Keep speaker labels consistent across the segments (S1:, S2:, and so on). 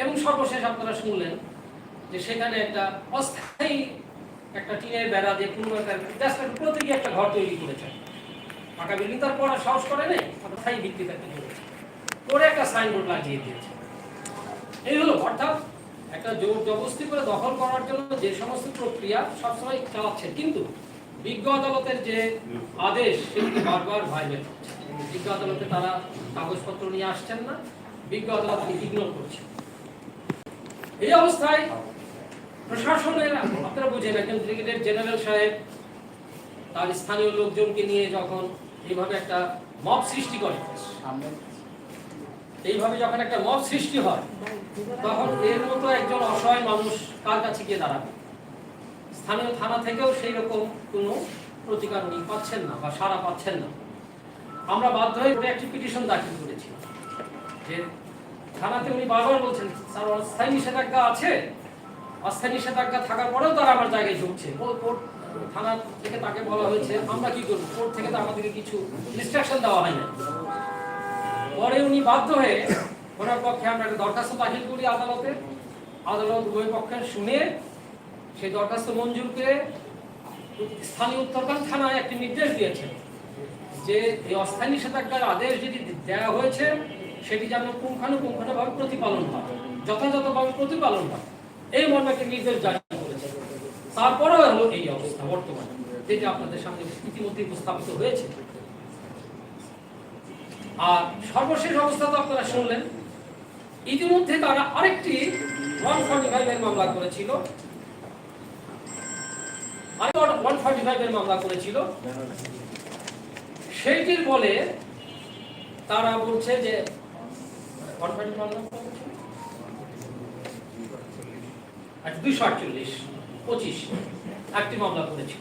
S1: এবং সর্বশেষ আপনারা শুনলেন যে সেখানে একটা অস্থায়ী একটা টিনের বেড়া দিয়ে পুরো একটা জাস্ট একটা ঘর তৈরি করেছে। পাকা বিল্ডিং তার পড়া সাহস করে নেই, অস্থায়ী ভিত্তিতে একটা করেছে করে একটা সাইনবোর্ড লাগিয়ে দিয়েছে। এই হলো, অর্থাৎ একটা জোর জবরদস্তি করে দখল করার জন্য যে সমস্ত প্রক্রিয়া সবসময় চালাচ্ছে কিন্তু বিজ্ঞ আদালতের যে আদেশ, সেগুলি বারবার ভাইবেট হচ্ছে। বিজ্ঞ আদালতে তারা কাগজপত্র নিয়ে আসছেন না, বিজ্ঞ আদালতকে ইগনোর করছে এই অবস্থায় প্রশাসনের, আপনারা বুঝেন একজন ব্রিগেডিয়ার জেনারেল সাহেব, তার স্থানীয় লোকজনকে নিয়ে যখন এইভাবে একটা মব সৃষ্টি করে, এইভাবে যখন একটা মব সৃষ্টি হয়, তখন এর মতো একজন অসহায় মানুষ কার কাছে গিয়ে দাঁড়াবে? স্থানীয় থানা থেকেও সেই রকম কোনো প্রতিকার উনি পাচ্ছেন না বা সাড়া পাচ্ছেন না। আমরা বাধ্য হয়ে একটি পিটিশন দাখিল করেছি, যে থানাতে উনি বারবার বলছেন, স্যার, অস্থায়ী নিষেধাজ্ঞা আছে। অস্থায়ী নিষেধাজ্ঞা থাকার পরেও তারা আমার জায়গায় ঢুকছে। থানা থেকে তাকে বলা হয়েছে, আমরা কি করব? কোর্ট থেকে তো আমাদেরকে কিছু ইনস্ট্রাকশন দেওয়া হয় না পরে উনি বাধ্য হয়ে ওনার পক্ষে আমরা একটা দরখাস্ত দাখিল করি আদালতে। আদালত উভয় পক্ষে শুনে সেই দরখাস্ত মঞ্জুর করে স্থানীয় উত্তরকান থানায় একটি নির্দেশ দিয়েছে যে, এই অস্থায়ী নিষেধাজ্ঞার আদেশ যদি দেওয়া হয়েছে সেটি যেন পুঙ্খানুপুঙ্খানুভাবে প্রতিপালন হয়, যথাযথভাবে প্রতিপালন হয়। এই মর্মে একটি নির্দেশ জারি করেছে। তারপরেও হলো এই অবস্থা বর্তমানে, যেটি আপনাদের সামনে ইতিমধ্যে উপস্থাপিত হয়েছে। আর সর্বশেষ অবস্থা তো আপনারা শুনলেন। ইতিমধ্যে তারা আরেকটি ওয়ান ফর্টি ফাইভের মামলা করেছিল। ওয়ান ফর্টি ফাইভের মামলা করেছিল। সেইটির বলে তারা বলছে যে 145 মামলা করেছিল? আচ্ছা আটচল্লিশ, পঁচিশ। একটি মামলা করেছিল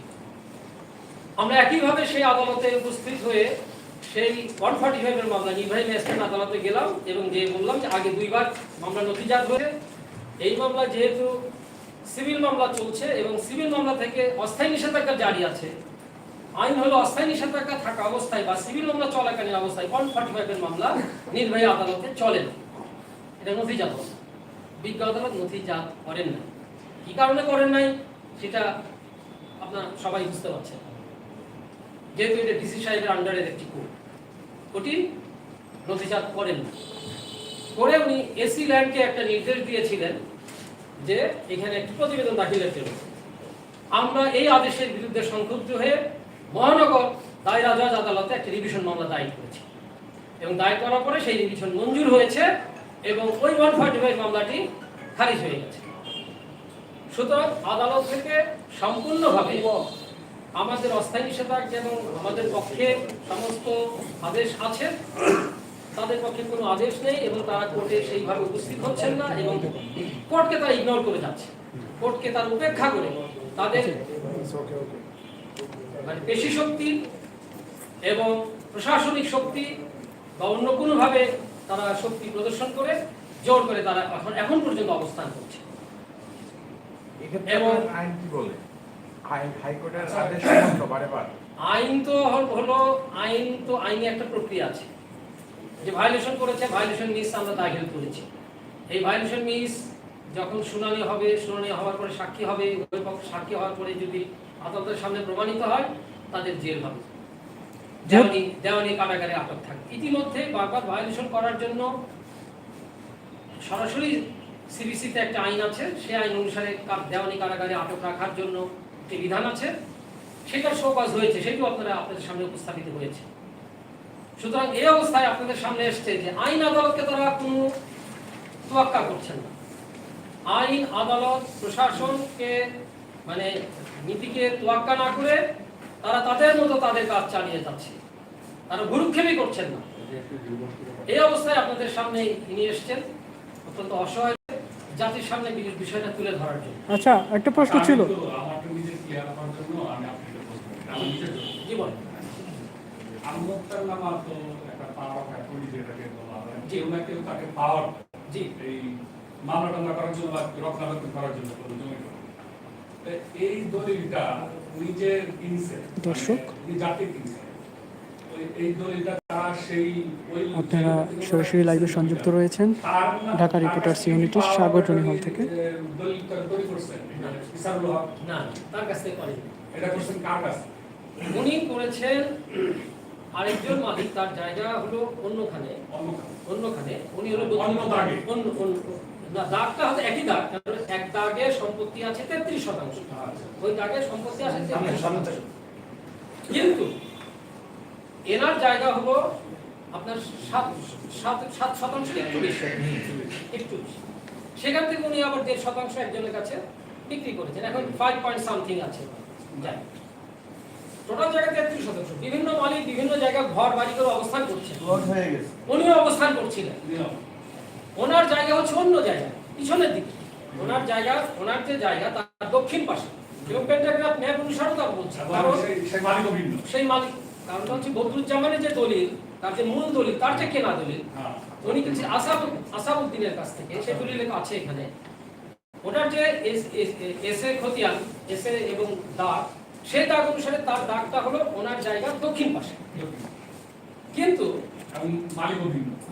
S1: আমরা একইভাবে সেই আদালতে উপস্থিত হয়ে সেই ওয়ান ফর্টি ফাইভের মামলা নির্বাহী ম্যাজিস্ট্রেট আদালতে গেলাম এবং যে বললাম যে আগে দুইবার মামলা নথিজাত হয়েছে। এই মামলা যেহেতু সিভিল মামলা চলছে এবং সিভিল মামলা থেকে অস্থায়ী নিষেধাজ্ঞা জারি আছে আইন হলো অস্থায়ী নিষেধাজ্ঞা থাকা অবস্থায় বা সিভিল মামলা চলাকালীন অবস্থায় ওয়ান ফর্টি ফাইভের মামলা নির্বাহী আদালতে চলে না। এটা নথিজাত। বিজ্ঞ আদালত নথিজাত করেন না। কি কারণে করেন নাই, সেটা আপনার সবাই বুঝতে পারছেন। যেহেতু এটা ডিসি সাহেবের আন্ডারের একটি কোর্ট কোর্টই নথিজাত করেন না। করে উনি এসি ল্যান্ডকে একটা নির্দেশ দিয়েছিলেন যে এখানে একটি প্রতিবেদন দাখিলের জন্য। আমরা এই আদেশের বিরুদ্ধে সংক্ষুব্ধ হয়ে মহানগর দায়রা জজ আদালতে একটি রিভিশন মামলা দায়ের করেছে। এবং দায়ের করার পরে সেই রিভিশন মঞ্জুর হয়েছে এবং ওই ওয়ান ফর্টি ফাইভ মামলাটি খারিজ হয়ে গেছে। সুতরাং আদালত থেকে সম্পূর্ণভাবে আমাদের অস্থায়ী নিষেধাজ্ঞা এবং আমাদের পক্ষে সমস্ত আদেশ আছে। তাদের পক্ষে কোনো আদেশ নেই এবং তারা কোর্টে সেইভাবে উপস্থিত হচ্ছেন না এবং কোর্টকে তারা ইগনোর করে যাচ্ছে। কোর্টকে তার উপেক্ষা করে তাদের মানে পেশি শক্তি এবং প্রশাসনিক শক্তি বা অন্য কোনোভাবে তারা শক্তি প্রদর্শন করে জোর করে তারা এখন এখন পর্যন্ত অবস্থান করছে। এবং-
S2: আইন কি বলে? হাইকোর্টের আদেশ
S1: আইন তো হলো আইন তো আইনে একটা প্রক্রিয়া আছে। যে ভায়োলেশন করেছে ভায়োলেশন মিস আমরা দাখিল করেছি। এই ভায়োলেশন মিস যখন শুনানি হবে শুনানি হওয়ার পরে সাক্ষী হবে সাক্ষী হওয়ার পরে যদি আদালতের সামনে প্রমাণিত হয় তাদের জেল হবে। দেওয়ানি দেওয়ানি কারাগারে আটক থাকে। ইতিমধ্যে বারবার ভায়োলেশন করার জন্য সরাসরি সিবিসিতে একটা আইন আছে। সেই আইন অনুসারে দেওয়ানি কারাগারে আটক রাখার জন্য একটি বিধান আছে। সেটা শোকাজ হয়েছে সেটিও আপনারা আপনাদের সামনে উপস্থাপিত হয়েছে। সুতরাং এই অবস্থায় আপনাদের সামনে এসছে যে আইন আদালতকে তারা কোনো তোয়াক্কা করছেন না। আইন আদালত প্রশাসনকে মানে নীতিকে তোয়াক্কা না করে তারা তাদের মতো তাদের কাজ চালিয়ে যাচ্ছে। তারা ভুরুক্ষেপই করছেন না। এই অবস্থায় আপনাদের সামনে তিনি এসছেন অত্যন্ত অসহায় জাতির সামনে বিষয়টা তুলে ধরার জন্য।
S3: আচ্ছা একটা প্রশ্ন ছিল।
S1: জি।
S4: মামলা টামলা করার জন্য বা রক্ষণাবেক্ষণ করার জন্য এই দলিলটা উনি কিনছে।
S3: দর্শক।
S4: যাকে কিনছে। ওই- এই দলিলটা তারা সেই ওই
S3: আপনারা সরাসরি লাইভে সংযুক্ত রয়েছেন ঢাকা রিপোর্টার্স ইউনিটির সাগরজনী হল থেকে।
S1: উনি করেছেন আরেকজন মালিক তার জায়গা হলো অন্যখানে। অন্যখানে। উনি হলো
S4: অন্য-
S1: না দাগটা হচ্ছে একই দাগ কারণ এক দাগে সম্পত্তি আছে তেত্রিশ শতাংশ। ওই দাগে সম্পত্তি আছে কিন্তু এনার জায়গা হলো আপনার সাত সাত সাত শতাংশ একটু বেশি। একটু বেশি। সেখান থেকে উনি আবার দেড় শতাংশ একজনের কাছে বিক্রি করেছেন। এখন ফাইভ পয়েন্ট সামথিং আছে। জায়গা টোটাল জায়গা তেত্রিশ শতাংশ। বিভিন্ন মালিক বিভিন্ন জায়গায় ঘর বাড়ি করে অবস্থান করছে উনিও অবস্থান করছিলেন। ওনার জায়গা হচ্ছে অন্য জায়গা পিছনের দিকে। ওনার জায়গা ওনার যে জায়গা তার দক্ষিণ পাশে। এবং পেন্টাগ্রাফ ম্যাপ অনুসারেও তার বলছে।
S4: সেই সেই
S1: মালিক। কারণটা হচ্ছে বদরুজ্জামানের যে দলিল তার যে মূল দলিল তার যে কেনা দলিল
S4: হ্যাঁ।
S1: উনি কিন্তু আসাদ আসাদুদ্দিনের কাছ থেকে সেই দলিল আছে এখানে। ওনার যে এসে খতিয়ান এসে এবং দাগ সেই দাগ অনুসারে তার দাগটা হলো ওনার জায়গার দক্ষিণ পাশে। কিন্তু
S4: এবং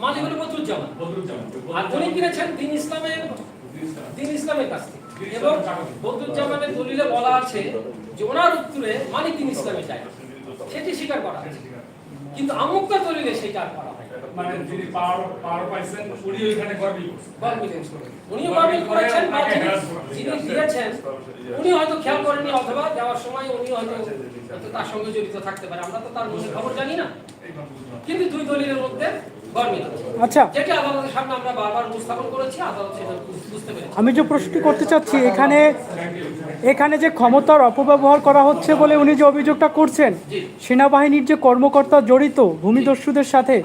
S1: মালিক হলো বদরুজ্জামান।
S4: বদরুজ্জামান।
S1: আর উনি কিনেছেন দিন ইসলামের দিন ইসলামের কাছ থেকে। এবং বদরুজ্জামানের দলিলে বলা আছে যে ওনার উত্তরে মালিক দিন ইসলামের যায়। সেটি স্বীকার করা কিন্তু আমুকটা দলিলে সেটা করা।
S4: মানে যিনি পাওয়ার পাওয়ার পাইছেন উনি ওইখানে গর্বিল করছেন।
S1: উনিও গরমিল করেছেন বা যিনি- দিয়েছেন উনি হয়তো খেয়াল করেননি অথবা যাওয়ার সময় উনি হয়তো তার সঙ্গে জড়িত থাকতে পারে। আমরা তো তার খবর জানি না। কিন্তু দুই দলিলের মধ্যে
S3: আচ্ছা। আমি যে প্রশ্নটি করতে চাচ্ছি এখানে এখানে যে ক্ষমতার অপব্যবহার করা হচ্ছে বলে উনি যে অভিযোগটা করছেন সেনাবাহিনীর যে কর্মকর্তা জড়িত ভূমিদস্যুদের সাথে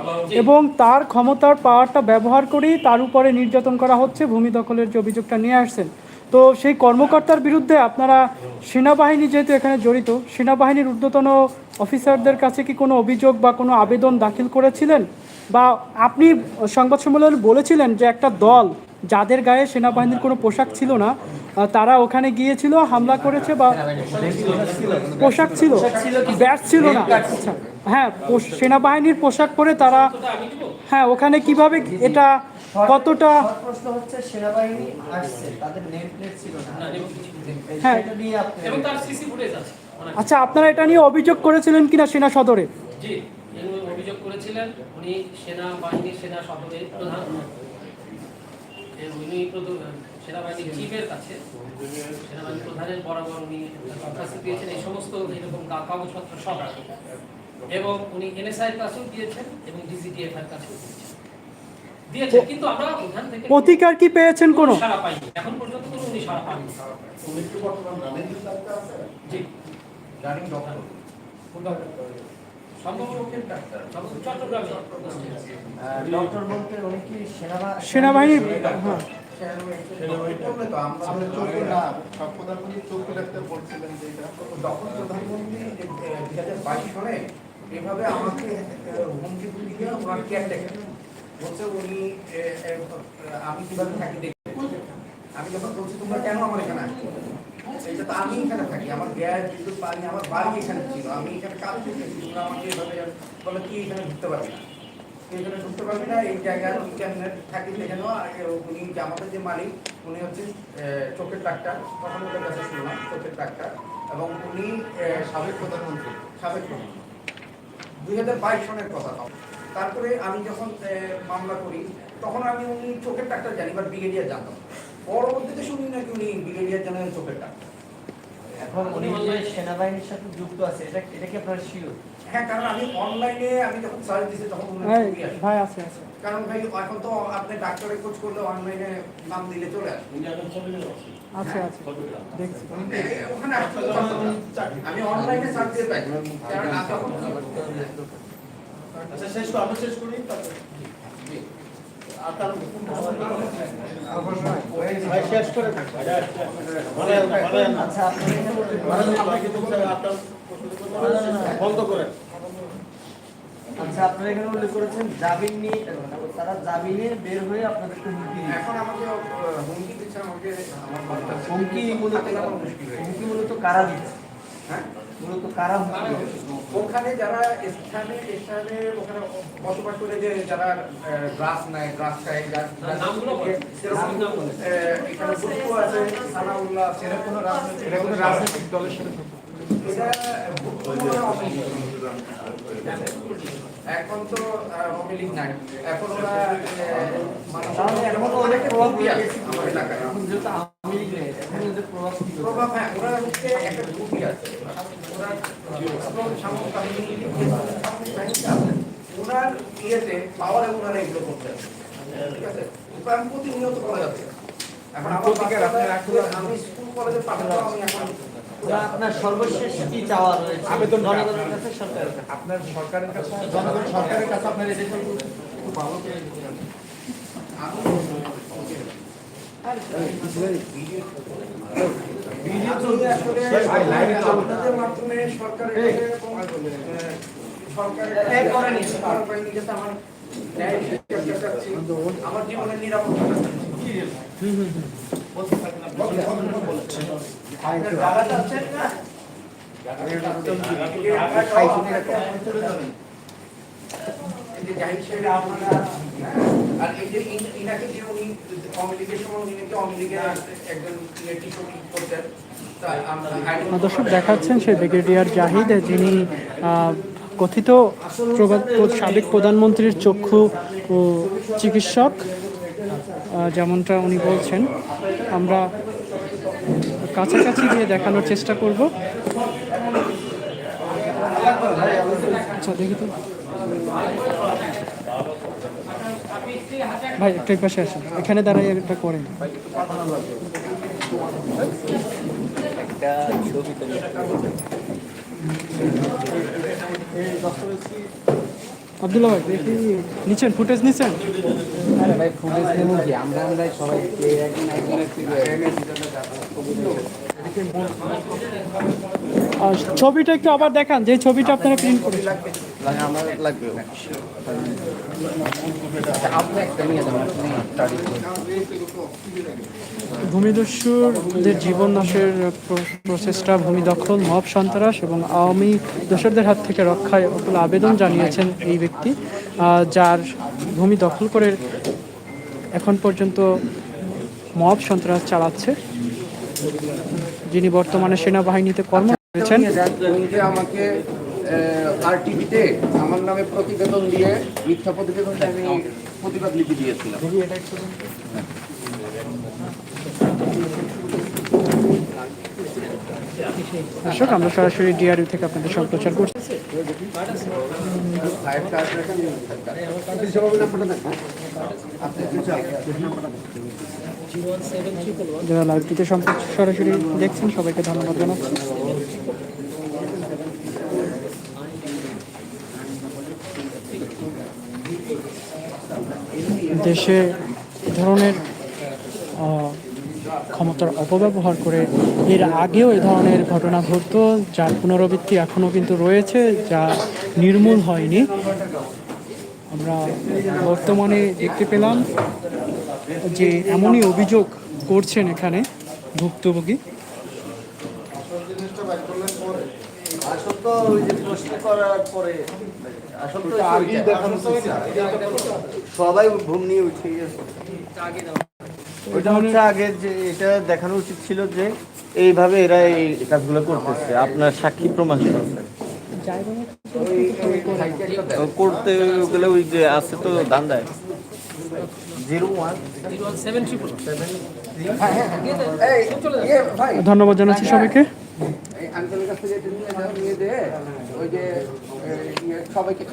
S3: এবং তার ক্ষমতার পাওয়ারটা ব্যবহার করেই তার উপরে নির্যাতন করা হচ্ছে ভূমি দখলের যে অভিযোগটা নিয়ে আসছেন তো সেই কর্মকর্তার বিরুদ্ধে আপনারা সেনাবাহিনী যেহেতু এখানে জড়িত, সেনাবাহিনীর ঊর্ধ্বতন অফিসারদের কাছে কি কোনো অভিযোগ বা কোনো আবেদন দাখিল করেছিলেন? বা আপনি সংবাদ সম্মেলনে বলেছিলেন যে একটা দল যাদের গায়ে সেনাবাহিনীর কোনো পোশাক ছিল না তারা ওখানে গিয়েছিল, হামলা করেছে বা পোশাক ছিল? ব্যাট ছিল না। আচ্ছা হ্যাঁ সেনাবাহিনীর পোশাক পরে তারা হ্যাঁ ওখানে কীভাবে এটা কতটা?
S5: প্রশ্ন হচ্ছে সেনাবাহিনী আসছে তাদের নেম প্লেট ছিল না।
S3: হ্যাঁ।
S5: সেটা নিয়ে আপনি
S1: এবং তার সিসি ফুটেজ আছে
S3: আচ্ছা আপনারা এটা নিয়ে অভিযোগ করেছিলেন কিনা সেনা সদরে?
S1: জি অভিযোগ করেছিলেন উনি সেনাবাহিনী সেনা সদরের প্রধান। উনি সেনাবাহিনীর চিফের কাছে সেনাবাহিনী প্রধানের বরাবর উনি দরখাস্ত দিয়েছেন এই সমস্ত এরকম কা- কাগজপত্র সব। এবং উনি এনএসআই এর কাছেও দিয়েছেন এবং ডিজিটিএফ এর কাছেও দিয়েছেন। দিয়েছেন কিন্তু আমরা ওখান থেকে
S3: প্রতিকার কি পেয়েছেন কোনো?
S1: সারা পাইনি। এখন পর্যন্ত কোনো উনি সারা পাননি। জি। সম্ভবত সম্ভবত
S5: ডক্টর বলতে উনি কি সেনাবা-
S3: সেনাবাহিনীর হ্যাঁ।
S6: আমরা চোখে না সব প্রধানমন্ত্রী চোখে রাখতে বলছিলেন যে এটা।
S2: তখন প্রধানমন্ত্রী দুই হাজার বাইশ সনে এভাবে আমাকে হুমকি দিয়ে ওনার কেয়ারটেকার বলছে উনি আমি কীভাবে থাকি আমি যখন বলছি, তোমরা কেন আমার এখানে আসছো? আমি এখানে থাকি, আমার গ্যাস বিদ্যুৎ, পানি, আমার বাড়ি এখানে ছিল। আমি এখানে কাজ করতেছি, তোমরা আমাকে এভাবে বলে, কি এখানে ঢুকতে পারবে না? এখানে ঢুকতে পারবি না, এই জায়গায় তুই কেমনে থাকি সেখানেও উনি আমাদের যে মালিক, উনি হচ্ছে চোখের ডাক্তার ওদের কাছে শুনলাম চোখের ডাক্তার। এবং উনি সাবেক প্রধানমন্ত্রী সাবেক প্রধানমন্ত্রী। দুই হাজার বাইশ সনের কথা। তারপরে আমি যখন মামলা করি তখন আমি উনি চোখের ডাক্তার জানি বা ব্রিগেডিয়ার জানতাম পরবর্তীতে শুনি নাকি উনি ব্রিগেডিয়ার জানেন চোখের ডাক্তার।
S5: এখন উনি যে সেনাবাহিনীর সাথে যুক্ত আছে এটা এটা কি আপনার শিওর
S2: হ্যাঁ কারণ আমি অনলাইনে আমি যখন সার্চ দিছি তখন উনি
S3: হ্যাঁ, ভাই আছে আছে।
S2: কারণ ভাই এখন তো আপনি ডাক্তারের খোঁজ করলে অনলাইনে নাম দিলে চলে আসে।
S3: আছে। আছে দেখছি।
S2: এ- ওখানে আমি অনলাইনে সার্চ দিয়ে পাই কারণ তখন
S6: আচ্ছা শেষ করি আমরা শেষ করি
S5: আচ্ছা
S6: বন্ধ করেন।
S5: আচ্ছা আপনারা এখানে উল্লেখ করেছেন জামিন নিয়ে তারা জামিনে বের হয়ে আপনাদেরকে হুমকি
S2: এখন আমাকে হুমকি দিচ্ছে আমাকে
S5: হুমকি মূলত। হুমকি মূলত কারা দিচ্ছে?
S2: হ্যাঁ?
S5: মূলত কারা
S2: ওখানে যারা স্থানে স্থানে ওখানে বসবাস করে যে যারা গ্রাস নেয় গ্রাস খায় এখানে আছে সানাউল্লাহ কোনো রাজনৈতিক এটা কোনো রাজনৈতিক দলের সাথে এখন তো আওয়ামী লীগ নাই। এখন ওরা মানুষের
S5: এখন
S2: অনেক এলাকায়?
S5: প্রভাব
S2: হ্যাঁ ওরা হচ্ছে একটা গ্রুপই আছে। ওনার ইয়েতে পাওয়ারে ওনারা এগুলো করতে ঠিক আছে উপায়ন প্রতিনিয়ত করা যাচ্ছে এখন আমার আমি স্কুল কলেজে পাঠাবো আমি এখন
S5: আপনার সর্বশেষ কি চাওয়া রয়েছে
S2: আবেদন
S5: জনগণের কাছে সরকারের কাছে
S2: আপনার সরকারের কাছে জনগণ সরকারের কাছে আপনার এসে আপনাদের মাধ্যমে সরকারের। আমার জীবনের নিরাপত্তা
S5: জায়গা চাচ্ছেন না?
S2: আপনারা, আর এই যে ইনাকে যে উনি আওয়ামী লীগের সময় উনি নাকি আওয়ামী লীগের একজন করতেন তা আমরা আইন-
S3: দর্শক দেখাচ্ছেন সেই ব্রিগেডিয়ার জাহিদ যিনি কথিত সাবেক প্রধানমন্ত্রীর চক্ষু ও চিকিৎসক যেমনটা উনি বলছেন। আমরা কাছাকাছি গিয়ে দেখানোর চেষ্টা করব। আচ্ছা দেখি তো। ভাই, একটু পাশে আসেন। এখানে দাঁড়াই একটা করেন। আব্দুল্লাহ ভাই, দেখি, নিচ্ছেন ফুটেজ নিচ্ছেন? আর ছবিটা একটু আবার দেখান, যে ছবিটা আপনারা প্রিন্ট করেছেন। ভূমিদস্যুদের জীবন নাশের প্রচেষ্টা, ভূমি দখল, মব সন্ত্রাস এবং আওয়ামী দোসরদের হাত থেকে রক্ষায় অকুল আবেদন জানিয়েছেন এই ব্যক্তি যার ভূমি দখল করে এখন পর্যন্ত মব সন্ত্রাস চালাচ্ছে। যিনি বর্তমানে সেনাবাহিনীতে কর্ম
S2: আমাকে আর টিভিতে আমার নামে প্রতিবেদন দিয়ে মিথ্যা প্রতিবেদন আমি প্রতিবাদ লিখে দিয়েছিলাম।
S3: দর্শক আমরা সরাসরি ডিআরইউ থেকে আপনাদের সম্প্রচার করছি। সরাসরি দেখছেন সবাইকে ধন্যবাদ জানাচ্ছি। দেশে এ ধরনের ক্ষমতার অপব্যবহার করে এর আগেও এ ধরনের ঘটনা ঘটতো, যার পুনরাবৃত্তি এখনও কিন্তু রয়েছে, যা নির্মূল হয়নি। আমরা বর্তমানে দেখতে পেলাম যে এমনই অভিযোগ করছেন এখানে ভুক্তভোগী।
S5: আসল তো ওই যে করার পরে সবাই ঘুম নিয়ে উঠে গেছে। ওইটা হচ্ছে আগে যে এটা দেখানো উচিত ছিল যে এইভাবে এরা এই কাজগুলো করতেছে। আপনার সাক্ষী প্রমাণ করতে গেলে ওই যে আছে তো দান্দায়।
S3: ধন্যবাদ জানাচ্ছি সবাইকে।
S2: আঙ্কেলের কাছ থেকে নিয়ে নিয়ে ওই যে ইয়ে, সবাইকে